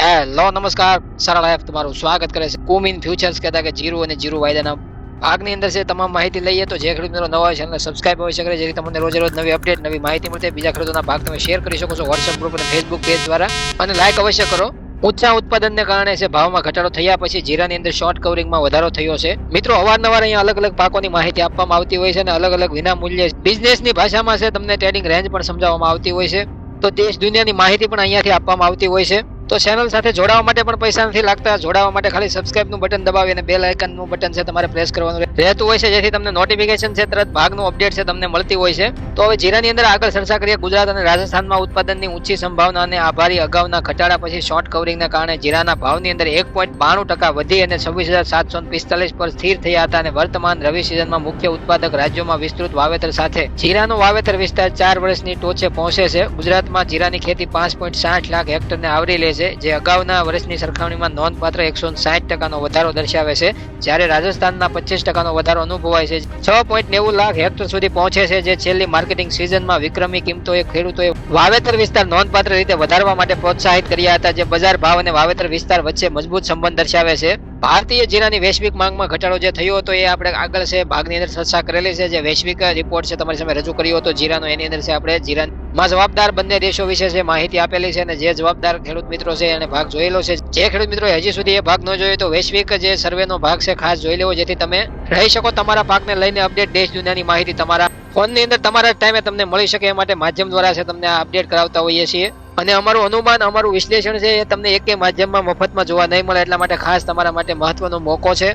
Hello, નમસ્કાર. સરળ life તમારું સ્વાગત કરે છે. કુમ ઇન ફ્યુચર્સ કહેતા કે જીરો અને જીરો વાયદાના ભાગની અંદર છે તમામ માહિતી લઈએ તો જે ખેડૂત મિત્રો નવા હોય ચેનલ સબસ્ક્રાઇબ હોઈ શકે જેથી તમને રોજે રોજ નવી અપડેટ નવી માહિતી મળશે બીજા ખેડૂતોના ભાગ તમે શેર કરી શકો છો વોટ્સએપ ગ્રુપ અને ફેસબુક પેજ દ્વારા. અને લાઇક અવશ્ય કરો. ઊંચા ઉત્પાદનને કારણે છે ભાવમાં ઘટાડો થયા પછી જીરાની અંદર શોર્ટ કવરિંગમાં વધારો થયો છે. મિત્રો, અવારનવાર અહીંયા અલગ અલગ પાકોની માહિતી આપવામાં આવતી હોય છે અને અલગ અલગ વિના મૂલ્યે બિઝનેસની ભાષામાં છે, તમને ટ્રેડિંગ રેન્જ પણ સમજાવવામાં આવતી હોય છે. તો દેશ દુનિયાની માહિતી પણ અહીંયાથી આપવામાં આવતી હોય છે. તો ચેનલ સાથે જોડાવા માટે પણ પૈસા નથી લાગતા. જોડાવા માટે ખાલી સબસ્ક્રાઇબનું બટન દબાવી અને બેલ આઇકનનું બટન છે તમારે પ્રેસ કરવાનું. રહેતું હોય છે જેથી તમને નોટિફિકેશન છે, તરત ભાગનું અપડેટ છે તમને મળતી હોય છે. તો હવે જીરાની અંદર આગળ ચર્ચા કરીએ. ગુજરાત અને રાજસ્થાનમાં ઉત્પાદનની ઊંચી સંભાવના અને આભારી અગાઉના ઘટાડા પછી શોર્ટ કવરિંગના કારણે જીરાના ભાવની અંદર એક પોઈન્ટ બાણું ટકા વધી અને છવ્વીસ હજાર સાતસો પિસ્તાલીસ પર સ્થિર થયા હતા અને વર્તમાન રવિ સિઝનમાં મુખ્ય ઉત્પાદક રાજ્યોમાં વિસ્તૃત વાવેતર સાથે જીરાનો વાવેતર વિસ્તાર ચાર વર્ષની ટોચે પહોંચે છે. ગુજરાતમાં જીરાની ખેતી પાંચ પોઈન્ટ સાઠ લાખ હેક્ટરને આવરી લે છે. જે અગાઉના વર્ષની સરખામણીમાં નોંધપાત્ર એકસો સાઠ ટકાનો વધારો દર્શાવે છે, જ્યારે રાજસ્થાનના પચીસ ટકાનો વધારો અનુભવાય છે. છ પોઈન્ટ નેવું લાખ હેક્ટર સુધી પહોંચે છે, જે છેલ્લી માર્કેટિંગ સિઝનમાં વિક્રમી કિંમતોએ ખેડૂતોએ વાવેતર વિસ્તાર નોંધપાત્ર રીતે વધારવા માટે પ્રોત્સાહિત કર્યા હતા, જે બજાર ભાવ અને વાવેતર વિસ્તાર વચ્ચે મજબૂત સંબંધ દર્શાવે છે. ભારતીય જીરાની વૈશ્વિક માંગમાં ઘટાડો જે થયો હતો, એ આપણે આગળ છે, ભાગની અંદર ચર્ચા કરેલી છે, જે વૈશ્વિક રિપોર્ટ છે, તમારી સામે રજૂ કર્યો હતો, જીરાનો એની અંદર છે, આપણે જીરામાં જવાબદાર બંને દેશો વિશે જે માહિતી આપેલી છે અને જે જવાબદાર ખેડૂત મિત્રો છે એને ભાગ જોયેલો છે. જે ખેડૂત મિત્રો હજી સુધી એ ભાગ ન જોયો તો વૈશ્વિક જે સર્વેનો ભાગ છે ખાસ જોઈ લેવો જેથી તમે રહી શકો તમારા પાકને લઈને અપડેટ દેશ દુનિયાની માહિતી તમારા ફોનની અંદર તમારા ટાઈમે તમને મળી શકે એ માટે માધ્યમ દ્વારા છે તમને અપડેટ કરાવતા હોઈએ છીએ. અને અમારું અનુમાન, અમારું વિશ્લેષણ છે એ તમને એકે માધ્યમમાં મફતમાં જોવા નહીં મળે એટલા માટે ખાસ તમારા માટે મહત્વનો મોકો છે.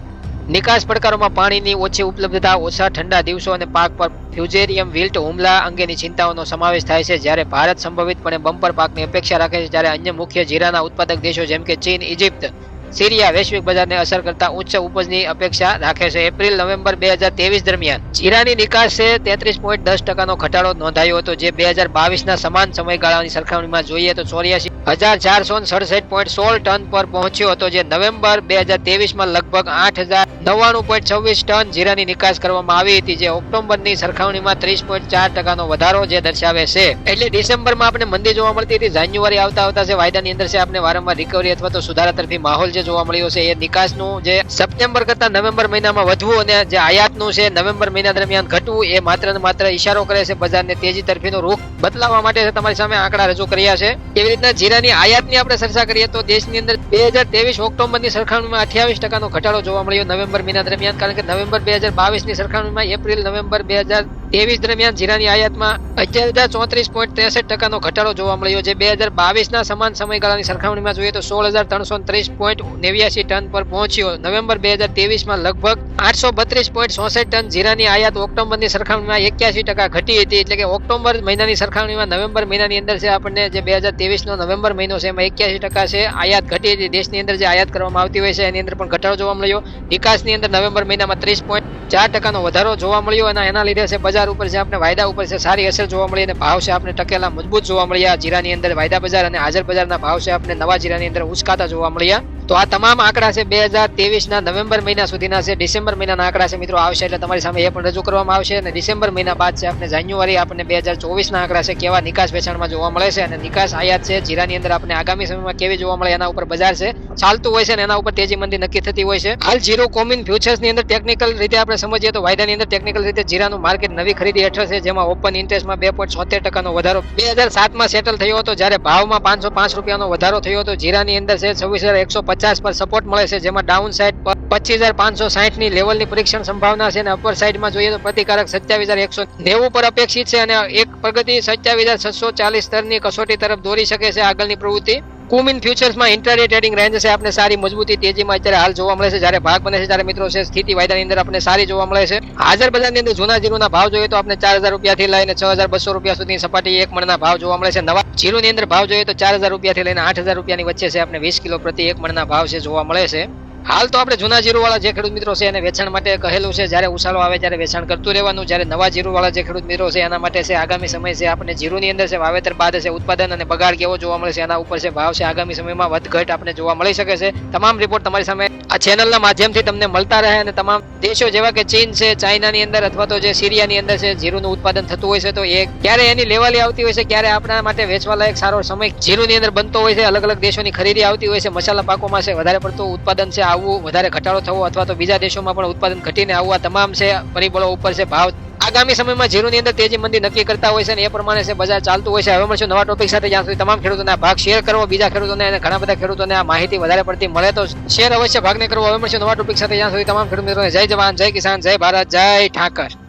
નિકાસ પડકારોમાં પાણીની ઓછી ઉપલબ્ધતા, ઓછા ઠંડા દિવસો અને પાક પર ફ્યુઝેરિયમ, વિલ્ટ, હુમલા અંગેની ચિંતાઓનો સમાવેશ થાય છે. જ્યારે ભારત સંભવિતપણે બમ્પર પાકની અપેક્ષા રાખે છે જ્યારે અન્ય મુખ્ય જીરાના ઉત્પાદક દેશો જેમ કે ચીન ઇજિપ્ત સિરિયા, વૈશ્વિક બજારને અસર કરતા ઉચ્ચ ઉપજની અપેક્ષા રાખે છે. એપ્રિલ, નવેમ્બર બે હજાર ત્રેવીસ દરમિયાન જીરાની નિકાસ તેત્રીસ પોઈન્ટ દસ ટકાનો ઘટાડો નોંધાયો હતો, જે બે હજાર બાવીસના સમાન સમયગાળાની સરખામણીમાં જોઈએ તો ચોર્યાસી હજાર ચારસો સડસઠ પોઈન્ટ સોળ ટન પર પહોંચ્યો હતો, જે નવેમ્બર બે હજાર ત્રેવીસમાં લગભગ આઠ હજાર નવ્વાણું પોઈન્ટ છવ્વીસ ટન જીરાની નિકાસ કરવામાં આવી હતી, જે ઓક્ટોબરની સરખામણીમાં ત્રીસ પોઈન્ટ ચાર ટકાનો વધારો જે દર્શાવે છે. એટલે ડિસેમ્બરમાં આપણે મંદી જોવા મળતી હતી, જાન્યુઆરી આવતા આવતા છે વાયદાની અંદર છે, આપણે વારંવાર રિકવરી અથવા તો સુધારા તરફી માહોલ જે જોવા મળ્યો છે, એ નિકાસનું જે સપ્ટેમ્બર કરતા નવેમ્બર મહિનામાં વધવું અને જે આયાતનું છે, નવેમ્બર મહિના દરમિયાન ઘટવું, એ માત્ર ને માત્ર ઈશારો કરે છે, બજારને તેજી તરફીનો રૂખ બદલાવવા માટે તમારી સામે આંકડા રજૂ કર્યા છે. એવી રીતના જીરાની આયાતની આપણે ચર્ચા કરીએ તો દેશની અંદર બે હજાર ત્રેવીસ ઓક્ટોબરની સરખામણીમાં અઠ્યાવીસ ટકાનો ઘટાડો જોવા મળ્યો નવેમ્બર મહિના દરમિયાન. કારણ કે નવેમ્બર બે હજાર બાવીસની સરખામણીમાં એપ્રિલ, નવેમ્બર બે હજાર ત્રેવીસ દરમિયાન જીરાની આયાતમાં અગિયાર હજાર ચોત્રીસ પોઈન્ટ ત્રેસઠ ટકાનો ઘટાડો જોવા મળ્યો જે બે હજાર બાવીસના સમાન સમયગાળાની સરખામણીમાં જોઈએ તો સોળ હજાર ત્રણસો ત્રીસ પોઈન્ટ નેવ્યાસી ટન પર પહોંચ્યો. નવેમ્બર બે હજાર ત્રેવીસમાં લગભગ આઠસો બત્રીસ પોઈન્ટ ચોસઠ ટન જીરાની આયાત ઓક્ટોબરની સરખામણીમાં એક્યાસી ટકા ઘટી હતી. એટલે કે ઓક્ટોબર મહિનાની સરખામણીમાં નવેમ્બર મહિનાની અંદર છે આપણને જે બે હજાર ત્રેવીસનો નવેમ્બર મહિનો છે એમાં એક્યાસી ટકા છે આયાત ઘટી હતી. દેશની અંદર જે આયાત કરવામાં આવતી હોય છે એની અંદર પણ ઘટાડો જોવા મળ્યો. નિકાસની અંદર નવેમ્બર મહિનામાં ત્રીસ પોઈન્ટ ચાર ટકાનો વધારો જોવા મળ્યો અને એના લીધે છે બજાર ઉપર છે આપણે વાયદા ઉપર છે સારી અસર જોવા મળી અને ભાવ છે આપણે ટકેલા મજબૂત જોવા મળ્યા. જીરાની અંદર વાયદા બજાર અને હાજર બજારના ભાવ છે આપણે નવા જીરાની અંદર ઉચકાતા જોવા મળ્યા. તો આ તમામ આંકડા છે બે હજાર ના નવેમ્બર મહિના સુધીના છે, ડિસેમ્બર મહિનાના આંકડા છે મિત્રો. આવશે એટલે તમારી સામે એ પણ રજૂ કરવામાં આવશે અને ડિસેમ્બર મહિના બાદ છે આપણે જાન્યુઆરી આપણને બે હજાર ચોવીસના આંકડા છે કેવા નિકાસ વેચાણમાં જોવા મળે છે અને નિકાસ આયાત છે જીરાની અંદર આપણે આગામી સમયમાં કેવી જોવા મળે એના ઉપર બજાર છે, ચાલતું હોય છે અને એના ઉપર તેજી મંદી નક્કી થતી હોય છે. હાલ જીરો કોમિન ફ્યુચર્સની અંદર ટેકનિકલ રીતે આપણે સમજીએ તો વાયદાની અંદર ટેકનિકલ રીતે જીરાનું માર્કેટ નવી ખરીદી હેઠળ છે, જેમાં ઓપન ઇન્ટરેસ્ટમાં બે પોઈન્ટ છોતેર ટકાનો વધારો. બે હજાર સાતમાં સેટલ થયો હતો, જ્યારે ભાવમાં પાંચસો પાંચ રૂપિયાનો વધારો થયો હતો. જીરાની અંદર છે છવ્વીસ હજાર એકસો પચાસ પર સપોર્ટ મળે છે, જેમાં ડાઉન સાઇડ પચીસ હજાર પાંચસો સાઠની લેવલની પરીક્ષણ સંભાવના છે અને અપર સાઇડમાં જોઈએ તો પ્રતિકારક સત્યાવીસ હજાર એકસો નેવું પર અપેક્ષિત છે અને એક પ્રગતિ સત્યાવીસ હજાર છસો ચાલીસ સ્તરની કસોટી તરફ દોરી શકે છે આગળની પ્રવૃત્તિ. કુમિન ફ્યુચર્સમાં ઇન્ટરડે ટ્રેડિંગ રેન્જ છે. આપણે સારી મજબૂતી તેજીમાં અત્યારે હાલ જોવા મળે છે. જ્યારે ભાગ બને છે, ત્યારે મિત્રો છે સ્થિતિ વાયદાની અંદર આપણે સારી જોવા મળે છે. હાજર બજારની અંદર જૂના જીરુના ભાવ જોઈએ તો આપણે ચાર હજાર રૂપિયાથી લઈને છ હજાર બસો રૂપિયા સુધી સપાટી એક મણના ભાવ જોવા મળે છે. નવા જીરુની અંદર ભાવ જોઈએ તો ચાર હજાર રૂપિયાથી લઈને આઠ હજાર રૂપિયાની વચ્ચે છે. આપણે વીસ કિલો પ્રતિ એક મણના ભાવ છે જોવા મળે છે. હાલ તો આપણે જૂના જીરુવાળા જે ખેડૂત મિત્રો છે એને વેચાણ માટે કહેલું છે. જ્યારે ઉછાળો આવે ત્યારે વેચાણ કરતું રહેવાનું. જ્યારે નવા જીરુવાળા જે ખેડૂત મિત્રો છે એના માટે છે, આગામી સમય છે, આપણે જીરુની અંદર છે, વાવેતર બાદ છે, ઉત્પાદન અને બગાડ કેવો જોવા મળે છે, એના ઉપર છે, ભાવ છે, આગામી સમયમાં વધઘટ આપણે જોવા મળી શકે છે. તમામ રિપોર્ટ તમારી સામે આ ચેનલના માધ્યમથી તમને મળતા રહે અને તમામ દેશો જેવા કે ચીન છે, ચાઇનાની અંદર અથવા તો જે સિરિયાની અંદર છે, જીરુનું ઉત્પાદન થતું હોય છે, તો એ ક્યારે એની લેવાલી આવતી હોય છે, ક્યારે આપણા માટે વેચવા લાયક સારો સમય જીરુની અંદર બનતો હોય છે, અલગ અલગ દેશોની ખરીદી આવતી હોય છે, મસાલા પાકોમાં છે, વધારે પડતું ઉત્પાદન છે આવવું વધારે ઘટાડો થવો અથવા તો બીજા દેશોમાં પણ ઉત્પાદન ઘટીને આવવા તમામ છે, પરિબળો ઉપર છે, ભાવ આગામી સમયમાં જીરુની અંદર તેજી મંદી નક્કી કરતા હોય છે અને એ પ્રમાણે છે બજાર ચાલતું હોય છે. હવે મળશું નવા ટોપિક સાથે. જ્યાં સુધી તમામ ખેડૂતોને આ ભાગ શેર કરવો, બીજા ખેડૂતોને અને ઘણા બધા ખેડૂતોને આ માહિતી વધારે પડતી મળે તો શેર અવશ્ય ભાગને કરવો. હવે મળશું નવા ટોપિક સાથે. જ્યાં સુધી તમામ ખેડૂત મિત્રોને જય જવાન, જય કિસાન, જય ભારત, જય ઠાકર.